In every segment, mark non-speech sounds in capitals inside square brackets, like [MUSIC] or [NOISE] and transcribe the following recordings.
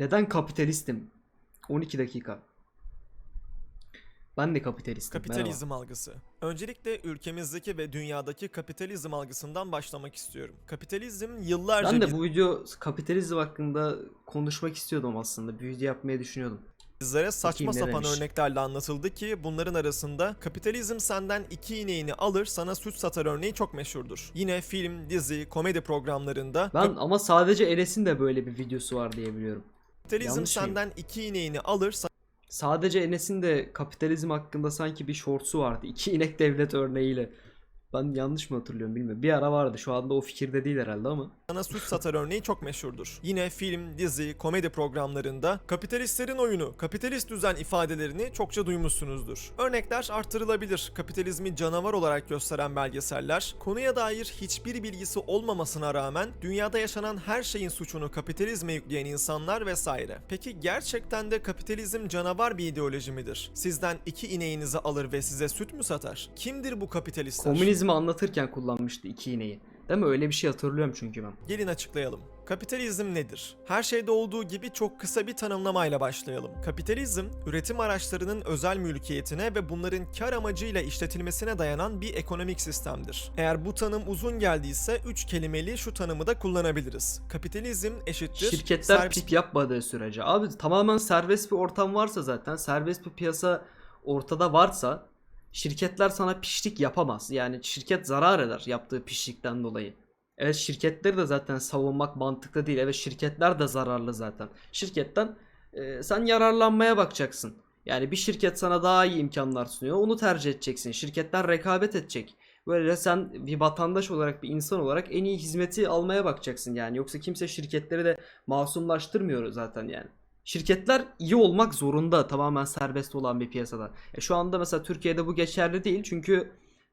Neden kapitalistim? 12 dakika. Ben de kapitalistim. Kapitalizm algısı. Öncelikle ülkemizdeki ve dünyadaki kapitalizm algısından başlamak istiyorum. Kapitalizm Merhaba. yıllarca Ben de bu video kapitalizm hakkında konuşmak istiyordum aslında. Bir video yapmayı düşünüyordum. bizlere saçma Bakayım sapan demiş. örneklerle anlatıldı ki bunların arasında kapitalizm senden iki ineğini alır sana süt satar örneği çok meşhurdur. Yine film, dizi, komedi programlarında Ben ama sadece Enes'in de böyle bir videosu var diye biliyorum. Kapitalizm yanlış senden iki ineğini alır Sadece Enes'in de kapitalizm hakkında sanki bir shortsu vardı. İki inek devlet örneğiyle. Ben yanlış mı hatırlıyorum bilmiyorum. Bir ara vardı. Şu anda o fikirde değil herhalde ama. Sana süt satar örneği çok meşhurdur. Yine film, dizi, komedi programlarında kapitalistlerin oyunu, kapitalist düzen ifadelerini çokça duymuşsunuzdur. Örnekler artırılabilir. Kapitalizmi canavar olarak gösteren belgeseller, konuya dair hiçbir bilgisi olmamasına rağmen dünyada yaşanan her şeyin suçunu kapitalizme yükleyen insanlar vesaire. Peki gerçekten de kapitalizm canavar bir ideoloji midir? Sizden iki ineğinizi alır ve size süt mü satar? Kimdir bu kapitalistler? Komünizmi anlatırken kullanmıştı iki ineği. Değil mi? Öyle bir şey hatırlıyorum çünkü ben. Gelin açıklayalım. Kapitalizm nedir? Her şeyde olduğu gibi çok kısa bir tanımlamayla başlayalım. Kapitalizm, üretim araçlarının özel mülkiyetine ve bunların kar amacıyla işletilmesine dayanan bir ekonomik sistemdir. Eğer bu tanım uzun geldiyse üç kelimeli şu tanımı da kullanabiliriz. Kapitalizm eşittir... Şirketler servis- pip yapmadığı sürece. Abi tamamen serbest bir ortam varsa zaten, serbest bir piyasa ortada varsa şirketler sana pişlik yapamaz. Yani şirket zarar eder yaptığı pişlikten dolayı. Evet şirketleri de zaten savunmak mantıklı değil. Evet şirketler de zararlı zaten. Şirketten e, sen yararlanmaya bakacaksın. Yani bir şirket sana daha iyi imkanlar sunuyor. Onu tercih edeceksin. Şirketler rekabet edecek. Böyle sen bir vatandaş olarak bir insan olarak en iyi hizmeti almaya bakacaksın yani. Yoksa kimse şirketleri de masumlaştırmıyor zaten yani. Şirketler iyi olmak zorunda tamamen serbest olan bir piyasada. E şu anda mesela Türkiye'de bu geçerli değil çünkü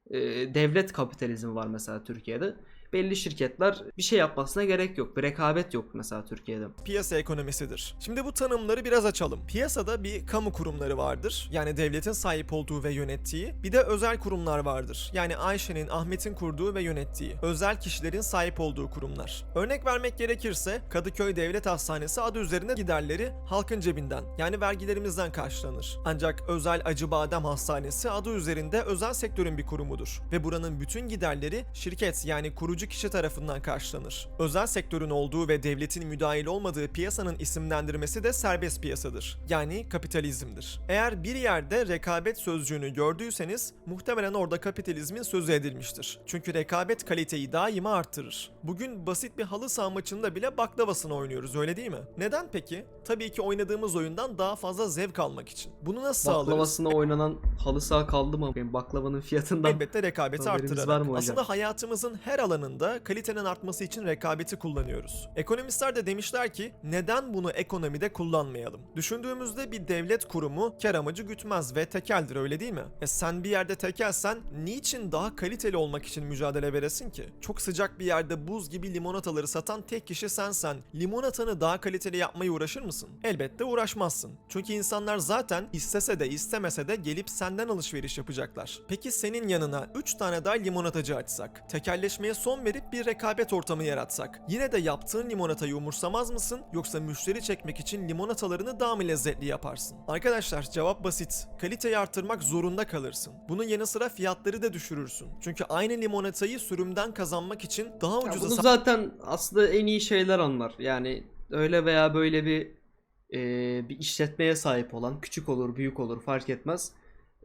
e, devlet kapitalizmi var mesela Türkiye'de. Belli şirketler bir şey yapmasına gerek yok. Bir rekabet yok mesela Türkiye'de. piyasa ekonomisidir. Şimdi bu tanımları biraz açalım. Piyasada bir kamu kurumları vardır. Yani devletin sahip olduğu ve yönettiği. Bir de özel kurumlar vardır. Yani Ayşe'nin, Ahmet'in kurduğu ve yönettiği. Özel kişilerin sahip olduğu kurumlar. Örnek vermek gerekirse Kadıköy Devlet Hastanesi adı üzerinde giderleri halkın cebinden yani vergilerimizden karşılanır. Ancak Özel Acıbadem Hastanesi adı üzerinde özel sektörün bir kurumudur. Ve buranın bütün giderleri şirket yani kurucu kişi tarafından karşılanır. Özel sektörün olduğu ve devletin müdahil olmadığı piyasanın isimlendirmesi de serbest piyasadır. Yani kapitalizmdir. Eğer bir yerde rekabet sözcüğünü gördüyseniz muhtemelen orada kapitalizmin sözü edilmiştir. Çünkü rekabet kaliteyi daima arttırır. Bugün basit bir halı saha maçında bile baklavasını oynuyoruz öyle değil mi? Neden peki? Tabii ki oynadığımız oyundan daha fazla zevk almak için. Bunu nasıl sağlarız? Baklavasına oynanan halı saha kaldı mı? Benim baklavanın fiyatından Elbette rekabeti arttırarak. Aslında hayatımızın her alanında kalitenin artması için rekabeti kullanıyoruz. Ekonomistler de demişler ki neden bunu ekonomide kullanmayalım? Düşündüğümüzde bir devlet kurumu kar amacı gütmez ve tekeldir öyle değil mi? E sen bir yerde tekelsen niçin daha kaliteli olmak için mücadele veresin ki? Çok sıcak bir yerde buz gibi limonataları satan tek kişi sensen limonatanı daha kaliteli yapmaya uğraşır mısın? Elbette uğraşmazsın. Çünkü insanlar zaten istese de istemese de gelip senden alışveriş yapacaklar. Peki senin yanına 3 tane daha limonatacı açsak, tekelleşmeye son verip bir rekabet ortamı yaratsak, yine de yaptığın limonatayı umursamaz mısın yoksa müşteri çekmek için limonatalarını daha mı lezzetli yaparsın? Arkadaşlar cevap basit. Kaliteyi arttırmak zorunda kalırsın. Bunun yanı sıra fiyatları da düşürürsün. Çünkü aynı limonatayı sürümden kazanmak için daha Ya ucuza bunu zaten aslında en iyi şeyler anlar. Yani öyle veya böyle bir e, bir işletmeye sahip olan küçük olur büyük olur fark etmez.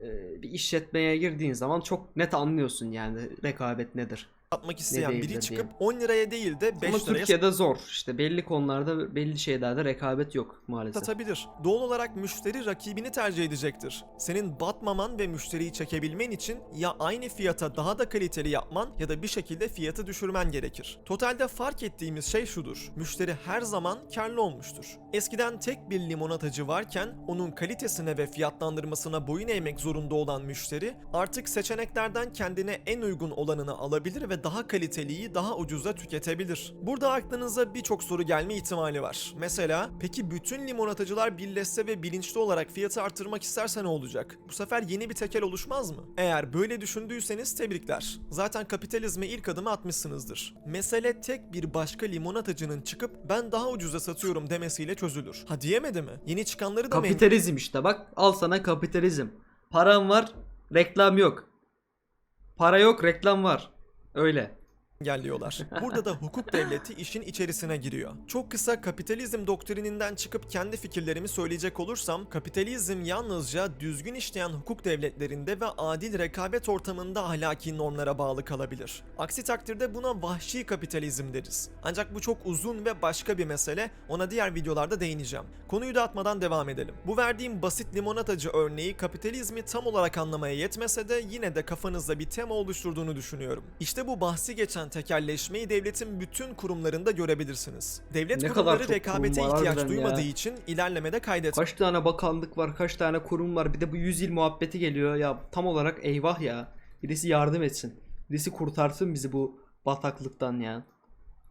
E, bir işletmeye girdiğin zaman çok net anlıyorsun yani rekabet nedir. Satmak isteyen biri çıkıp diye. 10 liraya değil de 5 Ama liraya Türkiye'de zor. İşte belli konularda belli şeylerde rekabet yok maalesef. satabilir. Doğal olarak müşteri rakibini tercih edecektir. Senin batmaman ve müşteriyi çekebilmen için ya aynı fiyata daha da kaliteli yapman ya da bir şekilde fiyatı düşürmen gerekir. Totalde fark ettiğimiz şey şudur. Müşteri her zaman karlı olmuştur. Eskiden tek bir limonatacı varken onun kalitesine ve fiyatlandırmasına boyun eğmek zorunda olan müşteri artık seçeneklerden kendine en uygun olanını alabilir ve daha kaliteliyi daha ucuza tüketebilir. Burada aklınıza birçok soru gelme ihtimali var. Mesela peki bütün limonatacılar birleşse ve bilinçli olarak fiyatı artırmak isterse ne olacak? Bu sefer yeni bir tekel oluşmaz mı? Eğer böyle düşündüyseniz tebrikler. Zaten kapitalizme ilk adımı atmışsınızdır. Mesele tek bir başka limonatacının çıkıp ben daha ucuza satıyorum demesiyle çözülür. Ha diyemedi mi? Yeni çıkanları da Kapitalizm işte bak al sana kapitalizm. Param var, reklam yok. Para yok, reklam var. Öyle. Engelliyorlar. Burada da hukuk devleti işin içerisine giriyor. Çok kısa kapitalizm doktrininden çıkıp kendi fikirlerimi söyleyecek olursam, kapitalizm yalnızca düzgün işleyen hukuk devletlerinde ve adil rekabet ortamında ahlaki normlara bağlı kalabilir. Aksi takdirde buna vahşi kapitalizm deriz. Ancak bu çok uzun ve başka bir mesele, ona diğer videolarda değineceğim. Konuyu da atmadan devam edelim. Bu verdiğim basit limonatacı örneği kapitalizmi tam olarak anlamaya yetmese de yine de kafanızda bir tema oluşturduğunu düşünüyorum. İşte bu bahsi geçen tekelleşmeyi devletin bütün kurumlarında görebilirsiniz. Devlet Ne kadar kurumları çok rekabete kurum ihtiyaç duymadığı ya. için ilerlemede kaydetmiyor. Kaç tane bakanlık var, kaç tane kurum var. Bir de bu 100 yıl muhabbeti geliyor. Ya tam olarak eyvah ya. Birisi yardım etsin. Birisi kurtarsın bizi bu bataklıktan ya.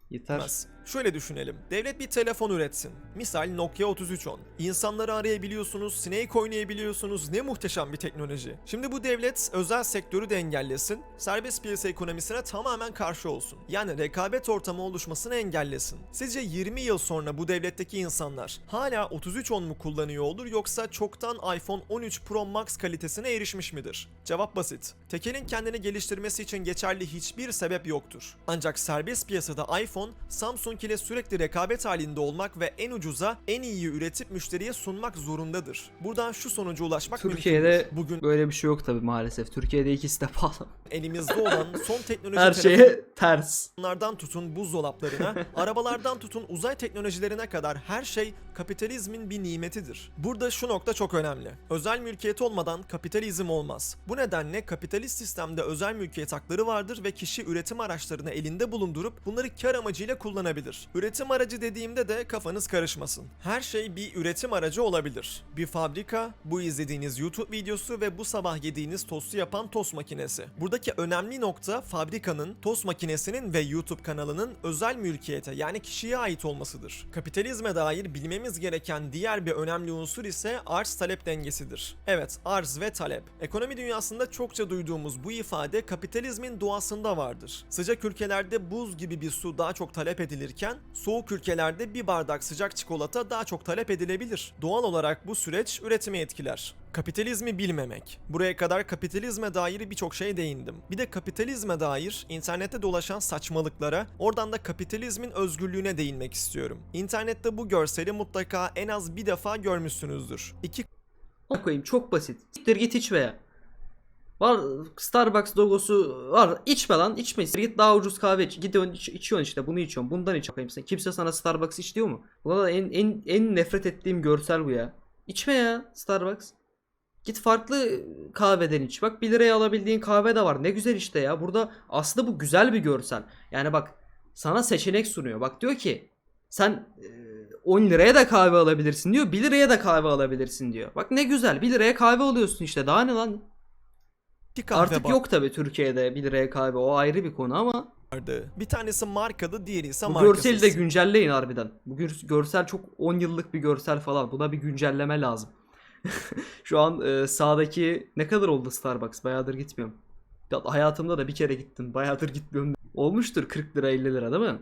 Yeter. Etmez. Şöyle düşünelim. Devlet bir telefon üretsin. Misal Nokia 3310. İnsanları arayabiliyorsunuz, Snake oynayabiliyorsunuz. Ne muhteşem bir teknoloji. Şimdi bu devlet özel sektörü de engellesin. Serbest piyasa ekonomisine tamamen karşı olsun. Yani rekabet ortamı oluşmasını engellesin. Sizce 20 yıl sonra bu devletteki insanlar hala 3310 mu kullanıyor olur yoksa çoktan iPhone 13 Pro Max kalitesine erişmiş midir? Cevap basit. Tekelin kendini geliştirmesi için geçerli hiçbir sebep yoktur. Ancak serbest piyasada iPhone, Samsung ile sürekli rekabet halinde olmak ve en ucuza en iyiyi üretip müşteriye sunmak zorundadır. Buradan şu sonuca ulaşmak Türkiye'de mümkündür. Bugün böyle bir şey yok tabi maalesef. Türkiye'de ikisi de pahalı. elimizde [LAUGHS] olan son teknoloji Her şeye ters. Telefonlardan tutun buzdolaplarına, arabalardan tutun uzay teknolojilerine kadar her şey kapitalizmin bir nimetidir. Burada şu nokta çok önemli. Özel mülkiyet olmadan kapitalizm olmaz. Bu nedenle kapitalist sistemde özel mülkiyet hakları vardır ve kişi üretim araçlarını elinde bulundurup bunları kar amacıyla kullanabilir. Üretim aracı dediğimde de kafanız karışmasın. Her şey bir üretim aracı olabilir. Bir fabrika, bu izlediğiniz YouTube videosu ve bu sabah yediğiniz tostu yapan tost makinesi. Buradaki önemli nokta fabrikanın, tost makinesinin ve YouTube kanalının özel mülkiyete yani kişiye ait olmasıdır. Kapitalizme dair bilmemiz gereken diğer bir önemli unsur ise arz talep dengesidir. Evet, arz ve talep. Ekonomi dünyasında çokça duyduğumuz bu ifade kapitalizmin doğasında vardır. Sıcak ülkelerde buz gibi bir su daha çok talep edilirken, soğuk ülkelerde bir bardak sıcak çikolata daha çok talep edilebilir. Doğal olarak bu süreç üretimi etkiler. Kapitalizmi bilmemek. Buraya kadar kapitalizme dair birçok şey değindim. Bir de kapitalizme dair internette dolaşan saçmalıklara, oradan da kapitalizmin özgürlüğüne değinmek istiyorum. İnternette bu görseli mutlaka en az bir defa görmüşsünüzdür. İki koyayım çok basit. Siktir git içme ya. Var Starbucks logosu var. İçme lan içme. Git daha ucuz kahve iç. Gidiyorsun iç, içiyorsun işte bunu içiyorsun. Bundan iç bakayım sen. Kimse sana Starbucks iç diyor mu? Buna da en, en, en nefret ettiğim görsel bu ya. İçme ya Starbucks. Git farklı kahveden iç. Bak 1 liraya alabildiğin kahve de var. Ne güzel işte ya. Burada aslında bu güzel bir görsel. Yani bak sana seçenek sunuyor. Bak diyor ki sen e, 10 liraya da kahve alabilirsin diyor. 1 liraya da kahve alabilirsin diyor. Bak ne güzel 1 liraya kahve alıyorsun işte. Daha ne lan? Kahve Artık yok tabi Türkiye'de 1 liraya kahve. O ayrı bir konu ama vardı. Bir tanesi markalı, diğeri ise bu markasız. görseli de güncelleyin harbiden. Bu gör- görsel çok 10 yıllık bir görsel falan. Buna bir güncelleme lazım. [LAUGHS] Şu an e, sağdaki ne kadar oldu Starbucks? Bayağıdır gitmiyorum. Ya, hayatımda da bir kere gittim. Bayağıdır gitmiyorum. Olmuştur 40 lira 50 lira değil mi?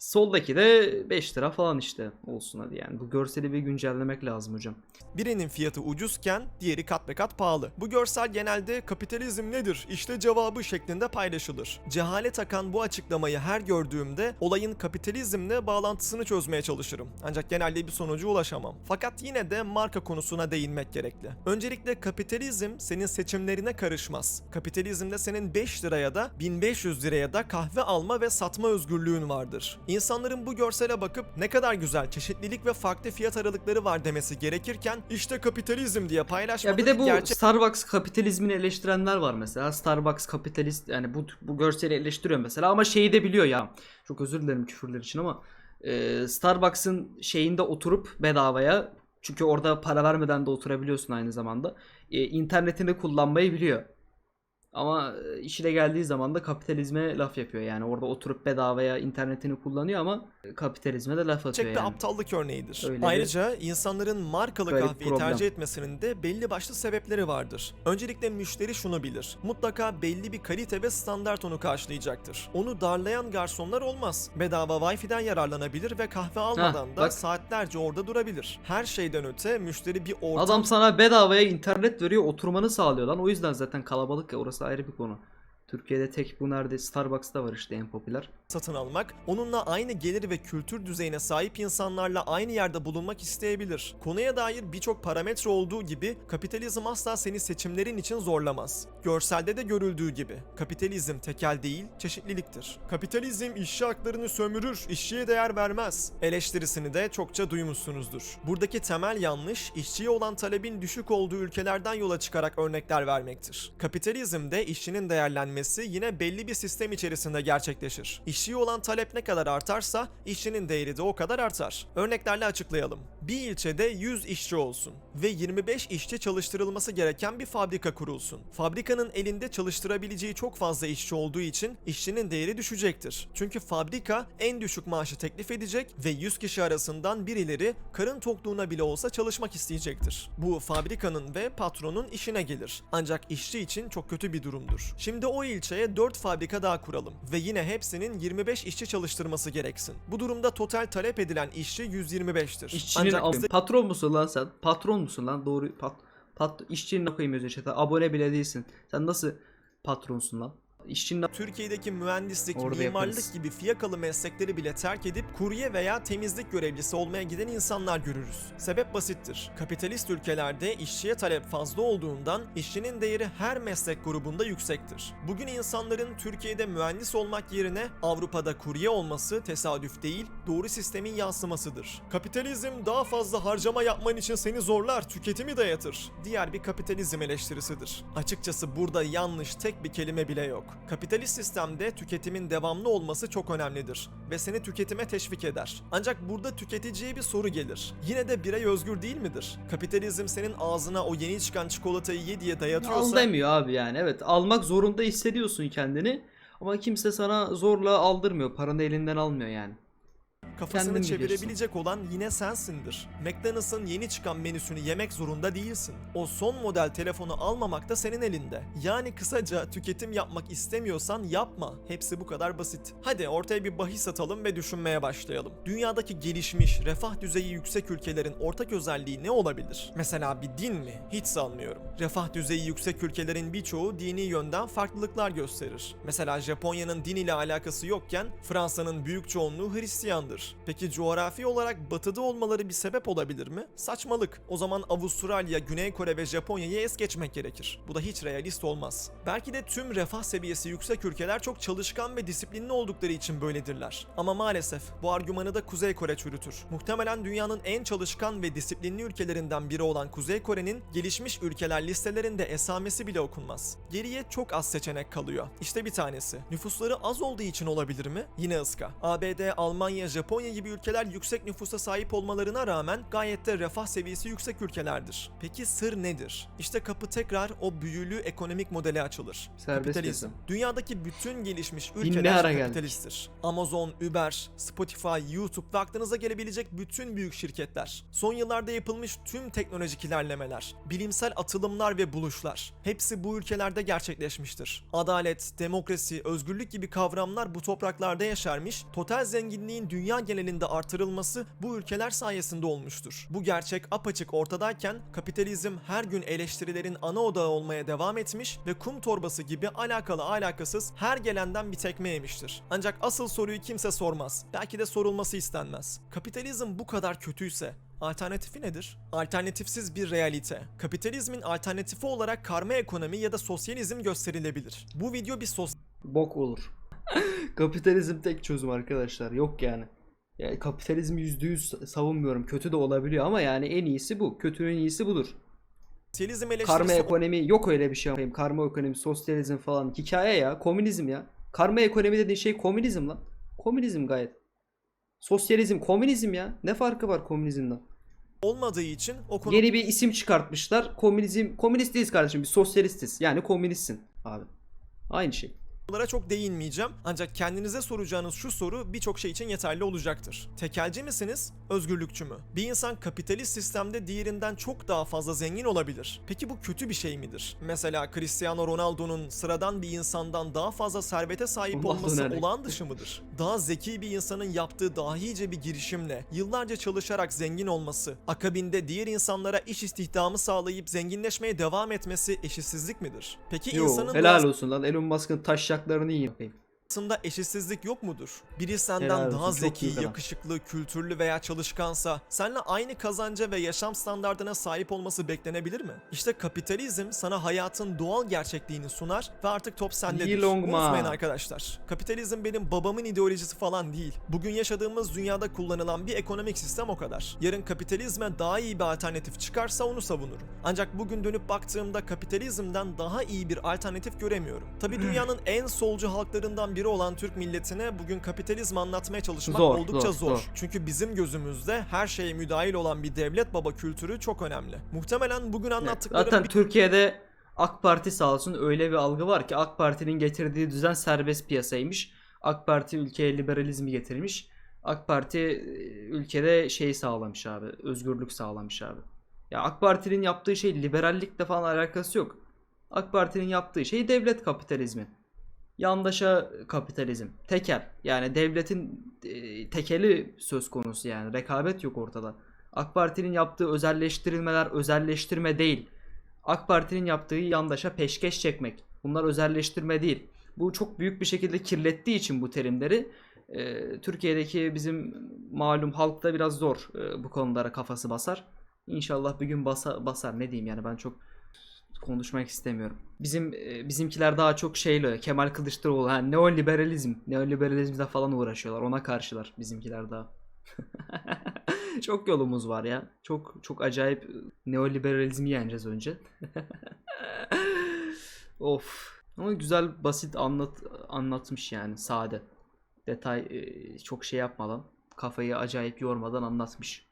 Soldaki de 5 lira falan işte olsun hadi yani. Bu görseli bir güncellemek lazım hocam. Birinin fiyatı ucuzken diğeri kat be kat pahalı. Bu görsel genelde kapitalizm nedir? İşte cevabı şeklinde paylaşılır. Cehalet akan bu açıklamayı her gördüğümde olayın kapitalizmle bağlantısını çözmeye çalışırım. Ancak genelde bir sonuca ulaşamam. Fakat yine de marka konusuna değinmek gerekli. Öncelikle kapitalizm senin seçimlerine karışmaz. Kapitalizmde senin 5 liraya da 1500 liraya da kahve alma ve satma özgürlüğün vardır. İnsanların bu görsele bakıp ne kadar güzel çeşitlilik ve farklı fiyat aralıkları var demesi gerekirken işte kapitalizm diye Ya paylaşmaları bir de bu gerçek Starbucks kapitalizmini eleştirenler var mesela. Starbucks kapitalist yani bu bu görseli eleştiriyor mesela ama şeyi de biliyor ya. Çok özür dilerim küfürler için ama e, Starbucks'ın şeyinde oturup bedavaya çünkü orada para vermeden de oturabiliyorsun aynı zamanda. E, internetini kullanmayı biliyor. Ama e, işine geldiği zaman da kapitalizme laf yapıyor. Yani orada oturup bedavaya internetini kullanıyor ama kapitalizme de laf atıyor Gerçekte yani. aptallık örneğidir. Öyle bir Ayrıca insanların markalı garip kahveyi problem. tercih etmesinin de belli başlı sebepleri vardır. Öncelikle müşteri şunu bilir. Mutlaka belli bir kalite ve standart onu karşılayacaktır. Onu darlayan garsonlar olmaz. Bedava Wi-Fi'den yararlanabilir ve kahve almadan da bak. saatlerce orada durabilir. Her şeyden öte müşteri bir ortam Adam sana bedavaya internet veriyor, oturmanı sağlıyor lan. O yüzden zaten kalabalık ya. Orası ayrı bir konu. Türkiye'de tek bu nerede Starbucks'ta var işte en popüler. satın almak, onunla aynı gelir ve kültür düzeyine sahip insanlarla aynı yerde bulunmak isteyebilir. Konuya dair birçok parametre olduğu gibi kapitalizm asla seni seçimlerin için zorlamaz. Görselde de görüldüğü gibi kapitalizm tekel değil, çeşitliliktir. Kapitalizm işçi haklarını sömürür, işçiye değer vermez. Eleştirisini de çokça duymuşsunuzdur. Buradaki temel yanlış, işçiye olan talebin düşük olduğu ülkelerden yola çıkarak örnekler vermektir. Kapitalizmde işçinin değerlenmesi yine belli bir sistem içerisinde gerçekleşir. İşçiye olan talep ne kadar artarsa işçinin değeri de o kadar artar. Örneklerle açıklayalım. Bir ilçede 100 işçi olsun ve 25 işçi çalıştırılması gereken bir fabrika kurulsun. Fabrikanın elinde çalıştırabileceği çok fazla işçi olduğu için işçinin değeri düşecektir. Çünkü fabrika en düşük maaşı teklif edecek ve 100 kişi arasından birileri karın tokluğuna bile olsa çalışmak isteyecektir. Bu fabrikanın ve patronun işine gelir. Ancak işçi için çok kötü bir durumdur. Şimdi o ilçeye 4 fabrika daha kuralım ve yine hepsinin 25 işçi çalıştırması gereksin. Bu durumda total talep edilen işçi 125'tir. İşçinin Ancak bizde patron musun lan sen? Patron musun lan? Doğru pat pat işçinin ne koyayım özür. Abone bile değilsin. Sen nasıl patronsun lan? İşçinin Türkiye'deki mühendislik, Orada mimarlık yaparız. gibi fiyakalı meslekleri bile terk edip kurye veya temizlik görevlisi olmaya giden insanlar görürüz. Sebep basittir. Kapitalist ülkelerde işçiye talep fazla olduğundan işçinin değeri her meslek grubunda yüksektir. Bugün insanların Türkiye'de mühendis olmak yerine Avrupa'da kurye olması tesadüf değil, doğru sistemin yansımasıdır. Kapitalizm daha fazla harcama yapman için seni zorlar, tüketimi dayatır. Diğer bir kapitalizm eleştirisidir. Açıkçası burada yanlış tek bir kelime bile yok. Kapitalist sistemde tüketimin devamlı olması çok önemlidir ve seni tüketime teşvik eder. Ancak burada tüketiciye bir soru gelir. Yine de birey özgür değil midir? Kapitalizm senin ağzına o yeni çıkan çikolatayı ye diye al dayatıyorsa demiyor abi yani. Evet almak zorunda hissediyorsun kendini. Ama kimse sana zorla aldırmıyor. Paranı elinden almıyor yani. Kafasını kendin çevirebilecek olan yine sensindir. McDonald's'ın yeni çıkan menüsünü yemek zorunda değilsin. O son model telefonu almamak da senin elinde. Yani kısaca tüketim yapmak istemiyorsan yapma. Hepsi bu kadar basit. Hadi ortaya bir bahis atalım ve düşünmeye başlayalım. Dünyadaki gelişmiş, refah düzeyi yüksek ülkelerin ortak özelliği ne olabilir? Mesela bir din mi? Hiç sanmıyorum. Refah düzeyi yüksek ülkelerin birçoğu dini yönden farklılıklar gösterir. Mesela Japonya'nın din ile alakası yokken Fransa'nın büyük çoğunluğu Hristiyandır. Peki coğrafi olarak batıda olmaları bir sebep olabilir mi? Saçmalık. O zaman Avustralya, Güney Kore ve Japonya'yı es geçmek gerekir. Bu da hiç realist olmaz. Belki de tüm refah seviyesi yüksek ülkeler çok çalışkan ve disiplinli oldukları için böyledirler. Ama maalesef bu argümanı da Kuzey Kore çürütür. Muhtemelen dünyanın en çalışkan ve disiplinli ülkelerinden biri olan Kuzey Kore'nin gelişmiş ülkeler listelerinde esamesi bile okunmaz. Geriye çok az seçenek kalıyor. İşte bir tanesi. Nüfusları az olduğu için olabilir mi? Yine ıska. ABD, Almanya, Japonya gibi ülkeler yüksek nüfusa sahip olmalarına rağmen gayet de refah seviyesi yüksek ülkelerdir. Peki sır nedir? İşte kapı tekrar o büyülü ekonomik modele açılır. Serbest Kapitalizm. piyasa. Dünyadaki bütün gelişmiş ülkeler kapitalisttir. Amazon, Uber, Spotify, YouTube ve aklınıza gelebilecek bütün büyük şirketler. Son yıllarda yapılmış tüm teknolojik ilerlemeler, bilimsel atılımlar ve buluşlar. Hepsi bu ülkelerde gerçekleşmiştir. Adalet, demokrasi, özgürlük gibi kavramlar bu topraklarda yaşarmış, total zenginliğin dünya genelinde artırılması bu ülkeler sayesinde olmuştur. Bu gerçek apaçık ortadayken kapitalizm her gün eleştirilerin ana odağı olmaya devam etmiş ve kum torbası gibi alakalı alakasız her gelenden bir tekme yemiştir. Ancak asıl soruyu kimse sormaz. Belki de sorulması istenmez. Kapitalizm bu kadar kötüyse Alternatifi nedir? Alternatifsiz bir realite. Kapitalizmin alternatifi olarak karma ekonomi ya da sosyalizm gösterilebilir. Bu video bir sosyal Bok olur. [LAUGHS] Kapitalizm tek çözüm arkadaşlar. Yok yani. Yani kapitalizmi %100 savunmuyorum. Kötü de olabiliyor ama yani en iyisi bu. Kötünün iyisi budur. eleştirisi Karma ekonomi yok öyle bir şey yapayım. Karma ekonomi, sosyalizm falan hikaye ya. Komünizm ya. Karma ekonomi dediğin şey komünizm lan. Komünizm gayet. Sosyalizm, komünizm ya. Ne farkı var komünizmden? olmadığı için o konu Yeni bir isim çıkartmışlar. Komünizm, komünist değiliz kardeşim. Biz sosyalistiz. Yani komünistsin abi. Aynı şey. Bunlara çok değinmeyeceğim ancak kendinize soracağınız şu soru birçok şey için yeterli olacaktır. Tekelci misiniz, özgürlükçü mü? Bir insan kapitalist sistemde diğerinden çok daha fazla zengin olabilir. Peki bu kötü bir şey midir? Mesela Cristiano Ronaldo'nun sıradan bir insandan daha fazla servete sahip olması olağan dışı mıdır? Daha zeki bir insanın yaptığı dahice bir girişimle yıllarca çalışarak zengin olması, akabinde diğer insanlara iş istihdamı sağlayıp zenginleşmeye devam etmesi eşitsizlik midir? Peki Yo, insanın helal doğası- olsun lan. Elon Musk'ın taşacaklarını yiyin. Aslında eşitsizlik yok mudur? Biri senden Helal olsun, daha çok zeki, yakışıklı, kültürlü veya çalışkansa seninle aynı kazanca ve yaşam standardına sahip olması beklenebilir mi? İşte kapitalizm sana hayatın doğal gerçekliğini sunar ve artık top sendedir. Long Ma. Unutmayın arkadaşlar. Kapitalizm benim babamın ideolojisi falan değil. Bugün yaşadığımız dünyada kullanılan bir ekonomik sistem o kadar. Yarın kapitalizme daha iyi bir alternatif çıkarsa onu savunurum. Ancak bugün dönüp baktığımda kapitalizmden daha iyi bir alternatif göremiyorum. Tabi dünyanın en solcu halklarından biri olan Türk milletine bugün kapitalizm anlatmaya çalışmak Zor, oldukça zor, zor. zor. Çünkü bizim gözümüzde her şeye müdahil olan bir devlet baba kültürü çok önemli. Muhtemelen bugün anlattıklarım Zaten bir- Türkiye'de AK Parti sağ olsun öyle bir algı var ki AK Parti'nin getirdiği düzen serbest piyasaymış. AK Parti ülkeye liberalizmi getirmiş. AK Parti e, ülkede şey sağlamış abi. Özgürlük sağlamış abi. Ya AK Parti'nin yaptığı şey liberallikle falan alakası yok. AK Parti'nin yaptığı şey devlet kapitalizmi. Yandaşa kapitalizm. Tekel. Yani devletin e, tekeli söz konusu yani. Rekabet yok ortada. AK Parti'nin yaptığı özelleştirilmeler özelleştirme değil. AK Parti'nin yaptığı yandaşa peşkeş çekmek. Bunlar özelleştirme değil. Bu çok büyük bir şekilde kirlettiği için bu terimleri e, Türkiye'deki bizim malum halkta biraz zor e, bu konulara kafası basar. İnşallah bir gün basa, basar ne diyeyim yani ben çok konuşmak istemiyorum. Bizim e, bizimkiler daha çok şeyle Kemal Kılıçdaroğlu ha, neoliberalizm, neoliberalizmle falan uğraşıyorlar. Ona karşılar bizimkiler daha. [LAUGHS] çok yolumuz var ya. Çok çok acayip neoliberalizmi yeneceğiz önce. [LAUGHS] of. Ama güzel basit anlat anlatmış yani sade. Detay e, çok şey yapmadan kafayı acayip yormadan anlatmış.